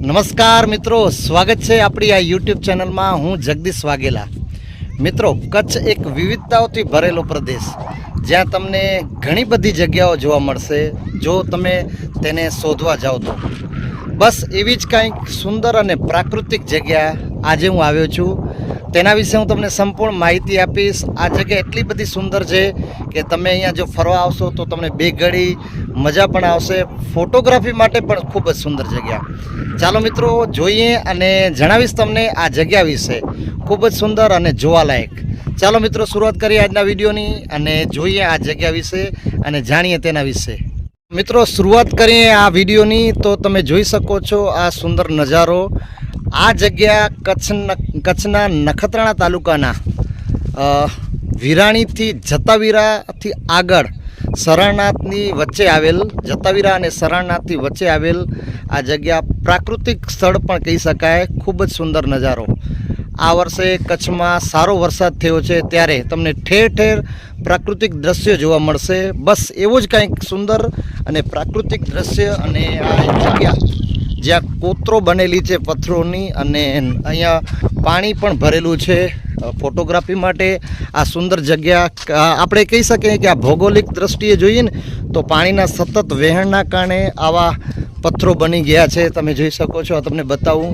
નમસ્કાર મિત્રો, સ્વાગત છે આપણી આ યુટ્યુબ ચેનલમાં. હું જગદીશ વાઘેલા. મિત્રો, કચ્છ એક વિવિધતાઓથી ભરેલો પ્રદેશ. જ્યાં તમને ઘણી બધી જગ્યાઓ જોવા મળશે. જો તમે તેને શોધવા જાઓ તો. બસ એવી જ કંઈક સુંદર અને પ્રાકૃતિક જગ્યા. આજે હું આવ્યો છું. તેના વિશે હું તમને સંપૂર્ણ માહિતી આપીશ. આ જગ્યા એટલી બધી સુંદર છે કે તમે અહીંયા જો ફરવા આવશો તો તમને બે ઘડી મજા પણ આવશે. ફોટોગ્રાફી માટે પણ ખૂબ જ સુંદર જગ્યા. ચાલો મિત્રો, જોઈએ અને જણાવીશ તમને આ જગ્યા વિશે. ખૂબ જ સુંદર અને જોવાલાયક. ચાલો મિત્રો, શરૂઆત કરીએ આજના વિડીયોની અને જોઈએ આ જગ્યા વિશે અને જાણીએ તેના વિશે. મિત્રો, શરૂઆત કરીએ આ વિડીયોની તો તમે જોઈ શકો છો આ સુંદર નજારો. આ જગ્યા કચ્છના કચ્છના નખત્રાણા તાલુકાના વિરાણીથી જતાવીરાથી આગળ સરાણનાથની વચ્ચે આવેલ, જતાવીરા અને સરાણનાથથી વચ્ચે આવેલ આ જગ્યા પ્રાકૃતિક સ્થળ પણ કહી શકાય, ખૂબ જ સુંદર નજારો. આ વર્ષે કચ્છમાં સારો વરસાદ થયો છે, ત્યારે તમને ઠેર ઠેર પ્રાકૃતિક દ્રશ્ય જોવા મળશે. બસ એવું જ કંઈક સુંદર અને પ્રાકૃતિક દ્રશ્ય અને આ જગ્યા જ્યાં કોતરો બનેલી છે પથ્થરોની અને અહીંયા પાણી પણ ભરેલું છે ફોટોગ્રાફી માટે. આ સુંદર જગ્યા આપણે કહી શકીએ કે આ ભૌગોલિક દ્રષ્ટિએ જોઈએ તો પાણીના સતત વહેણના કારણે આવા પથ્થરો બની ગયા છે. તમે જોઈ શકો છો, આ તમને બતાવું.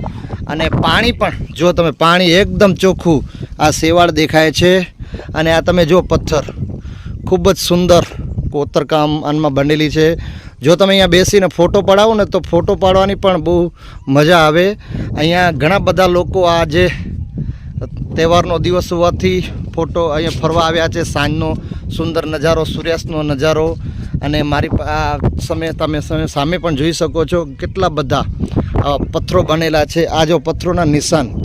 અને પાણી પણ, જો તમે પાણી એકદમ ચોખ્ખું આ શેવાળ દેખાય છે. અને આ તમે જો પથ્થર, ખૂબ જ સુંદર કોતરકામ આનમાં બનેલી છે. જો તમે અહીંયા બેસીને ફોટો પડાવો ને તો ફોટો પાડવાની પણ બહુ મજા આવે. અહીંયા ઘણા બધા લોકો આ જે તહેવારનો દિવસ હોવાથી ફોટો અહીંયા ફરવા આવ્યા છે. સાંજનો સુંદર નજારો, સૂર્યાસ્તનો નજારો અને મારી આ સમય તમે સમે- પણ જોઈ શકો છો કેટલા બધા પથ્થરો બનેલા છે. આ જો પથ્થરોના નિશાન.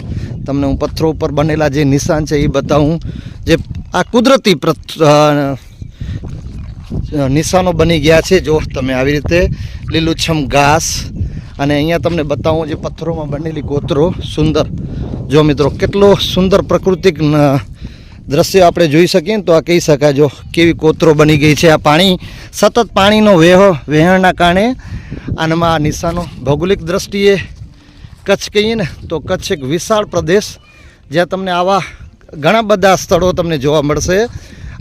તમને હું પથ્થરો ઉપર બનેલા જે નિશાન છે એ બતાવું. જે આ કુદરતી નિશાનો બની ગયા છે. જો તમે આવી રીતે લીલુંછમ ઘાસ અને અહીંયા તમને બતાવું જે પથ્થરોમાં બનેલી કોતરો સુંદર. જો મિત્રો, કેટલો સુંદર પ્રાકૃતિક દ્રશ્ય આપણે જોઈ શકીએ તો આ કહી શકાય. જો કેવી કોતરો બની ગઈ છે આ પાણી. સતત પાણીનો વેહો વહેણના કારણે આનામાં આ નિશાનો ભૌગોલિક દ્રષ્ટિએ કચ્છ કહીએ ને તો કચ્છ એક વિશાળ પ્રદેશ. જ્યાં તમને આવા ઘણા બધા સ્થળો તમને જોવા મળશે.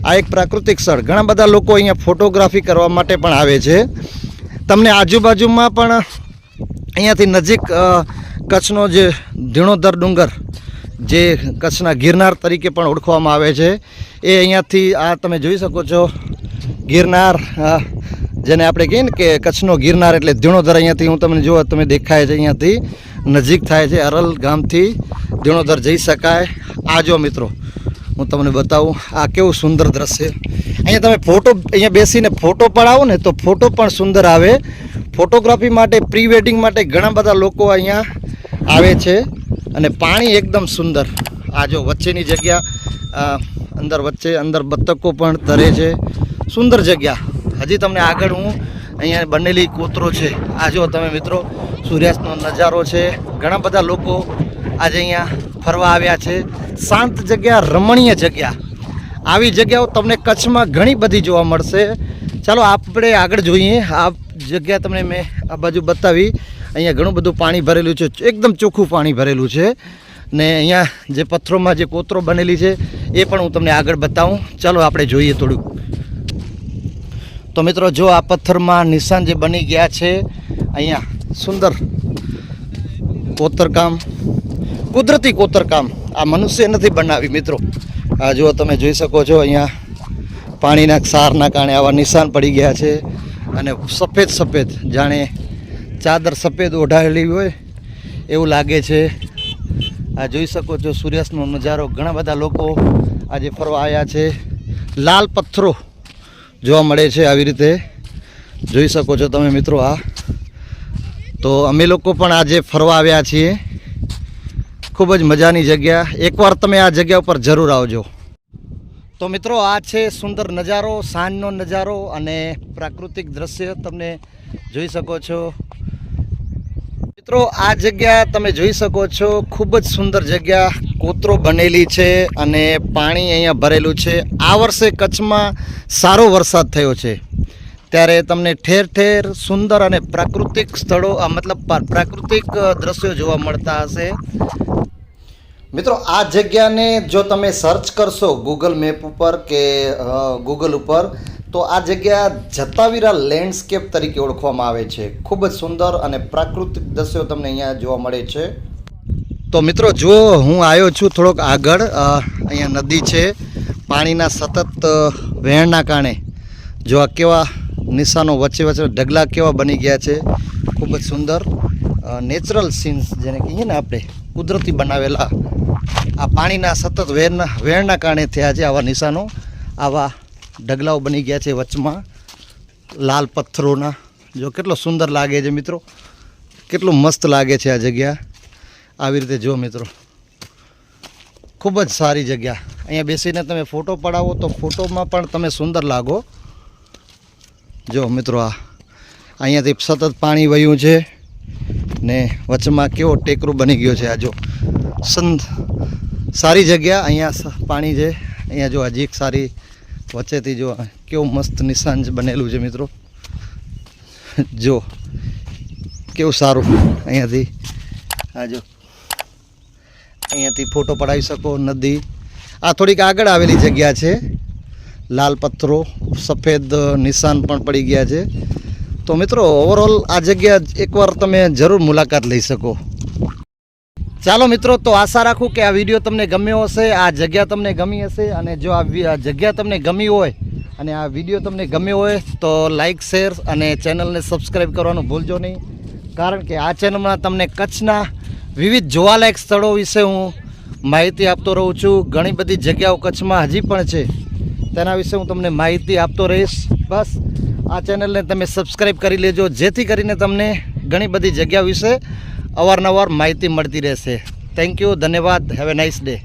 આ એક પ્રાકૃતિક સ્થળ. ઘણા બધા લોકો અહીંયા ફોટોગ્રાફી કરવા માટે પણ આવે છે. તમને આજુબાજુમાં પણ અહીંયાથી નજીક કચ્છનો જે ધીણોધર ડુંગર, જે કચ્છના ગિરનાર તરીકે પણ ઓળખવામાં આવે છે, એ અહીંયાથી આ તમે જોઈ શકો છો. ગિરનાર જેને આપણે કહીએ ને કે કચ્છનો ગિરનાર એટલે ધીણોધર અહીંયાથી હું તમને જો તમે દેખાય છે અહીંયાથી, નજીક થાય છે અરલ ગામથી ધીણોધર જઈ શકાય. આજો મિત્રો હું તમને બતાવું, આ કેવું સુંદર દ્રશ્ય અહીંયા તમે ફોટો, અહીંયા બેસીને ફોટો પડાવો ને તો ફોટો પણ સુંદર આવે. ફોટોગ્રાફી માટે પ્રી વેડિંગ માટે ઘણા બધા લોકો અહીંયા આવે છે અને પાણી એકદમ સુંદર. આ જો વચ્ચેની જગ્યા અંદર વચ્ચે અંદર બતકો પણ તરે છે. સુંદર જગ્યા. હજી તમને આગળ હું અહીંયા બનેલી કોતરો છે. આ જો તમે મિત્રો, સૂર્યાસ્તનો નજારો છે. ઘણા બધા લોકો આજે અહીંયા ફરવા આવ્યા છે. શાંત જગ્યા, રમણીય જગ્યા. આવી જગ્યાઓ તમને કચ્છમાં ઘણી બધી જોવા મળશે. ચાલો આપણે આગળ જોઈએ. આ જગ્યા તમને મેં આ બાજુ બતાવી. અહીંયા ઘણું બધું પાણી ભરેલું છે. એકદમ ચોખ્ખું પાણી ભરેલું છે. ને અહીંયા જે પથ્થરોમાં જે કોતરો બનેલી છે, એ પણ હું તમને આગળ બતાવું. ચાલો આપણે જોઈએ થોડુંક. તો મિત્રો, જો આ પથ્થરમાં નિશાન જે બની ગયા છે, અહીંયા સુંદર કોતરકામ કુદરતી કોતરકામ આ મનુષ્ય નથી બનાવી મિત્રો. આ જો તમે જોઈ શકો છો અહીંયા પાણીના ક્ષારના કારણે આવા નિશાન પડી ગયા છે અને સફેદ સફેદ, જાણે ચાદર સફેદ ઓઢાયેલી હોય એવું લાગે છે. આ જોઈ શકો છો સૂર્યાસ્તનો નજારો. ઘણા બધા લોકો આજે ફરવા આવ્યા છે. લાલ પથ્થરો જોવા મળે છે આવી રીતે. જોઈ શકો છો તમે મિત્રો આ તો અમે લોકો પણ આજે ફરવા આવ્યા છીએ. ખૂબ જ મજાની જગ્યા. એકવાર તમે આ જગ્યા ઉપર જરૂર આવજો. તો મિત્રો, આ છે સુંદર નજારો, સાંજનો નજારો અને પ્રાકૃતિક દ્રશ્ય તમને જોઈ શકો છો. મિત્રો, આ જગ્યા તમે જોઈ શકો છો. ખૂબ જ સુંદર જગ્યા. કોતરો બનેલી છે અને પાણી અહીંયા ભરેલું છે. આ વર્ષે કચ્છમાં સારો વરસાદ થયો છે. ત્યારે તમને ઠેર ઠેર સુંદર અને પ્રાકૃતિક સ્થળો મતલબ પ્રા- પ્રાકૃતિક દ્રશ્યો જોવા મળતા હશે. મિત્રો, આ જગ્યાને જો તમે સર્ચ કરશો ગૂગલ મેપ ઉપર કે ગૂગલ ઉપર, તો આ જગ્યા જતાવીરા લેન્ડસ્કેપ તરીકે ઓળખવામાં આવે છે. ખૂબ જ સુંદર અને પ્રાકૃતિક દ્રશ્યો તમને અહીંયા જોવા મળે છે. તો મિત્રો જો હું આવ્યો છું થોડોક આગળ અહીંયા નદી છે. પાણીના સતત વહેણના કારણે. જો આ કેવા નિશાનો વચ્ચે વચ્ચે ઢગલા કેવા બની ગયા છે. ખૂબ જ સુંદર નેચરલ સીન્સ જેને કહીએ ને આપણે, કુદરતી બનાવેલા. આ પાણીના સતત વેરના વેરના કારણે થયા છે આવા નિશાનો. આવા ઢગલાઓ બની ગયા છે વચમાં, લાલ પથ્થરોના. જો કેટલો સુંદર લાગે છે મિત્રો. કેટલું મસ્ત લાગે છે આ જગ્યા. આવી રીતે જો મિત્રો. ખૂબ જ સારી જગ્યા. અહીંયા બેસીને તમે ફોટો પડાવો તો ફોટોમાં પણ તમે સુંદર લાગો. જો મિત્રો, આ અહીંયાથી સતત પાણી વહ્યું છે ને વચમાં કેવો ટેકરો બની ગયો છે આ જો. સંત સારી જગ્યા અહીંયા પાણી છે. અહીંયા જો હજી એક સારી વચ્ચેથી જો કેવું મસ્ત નિશાન બનેલું છે મિત્રો. જો, કેવું સારું અહીંયાથી. આ જો, અહીંયાથી ફોટો પડાવી શકો નદી. આ થોડીક આગળ આવેલી જગ્યા છે. લાલ પથ્થરો સફેદ નિશાન પણ પડી ગયા છે. તો મિત્રો ઓવરઓલ આ જગ્યા એકવાર તમે જરૂર મુલાકાત લઈ શકો. ચાલો મિત્રો, તો આશા રાખું કે આ વીડિયો તમને ગમ્યો હશે, આ જગ્યા તમને ગમી હશે, અને જો આ જગ્યા તમને ગમી હોય, અને આ વીડિયો તમને ગમ્યો હોય, તો લાઈક શેર અને ચેનલને સબસ્ક્રાઈબ કરવાનું ભૂલજો નહીં. કારણ કે આ ચેનલમાં તમને કચ્છના વિવિધ જોવાલાયક સ્થળો વિશે હું માહિતી આપતો રહું છું. ઘણી બધી જગ્યાઓ કચ્છમાં હજી પણ છે. તેના વિશે હું તમને માહિતી આપતો રહીશ. બસ, આ ચેનલને તમે સબસ્ક્રાઈબ કરી લેજો, જેથી કરીને તમને ઘણી બધી જગ્યા વિશે અવારનવાર માહિતી મળતી રહેશે. થેન્ક યુ ધન્યવાદ હેવ એ નાઇસ ડે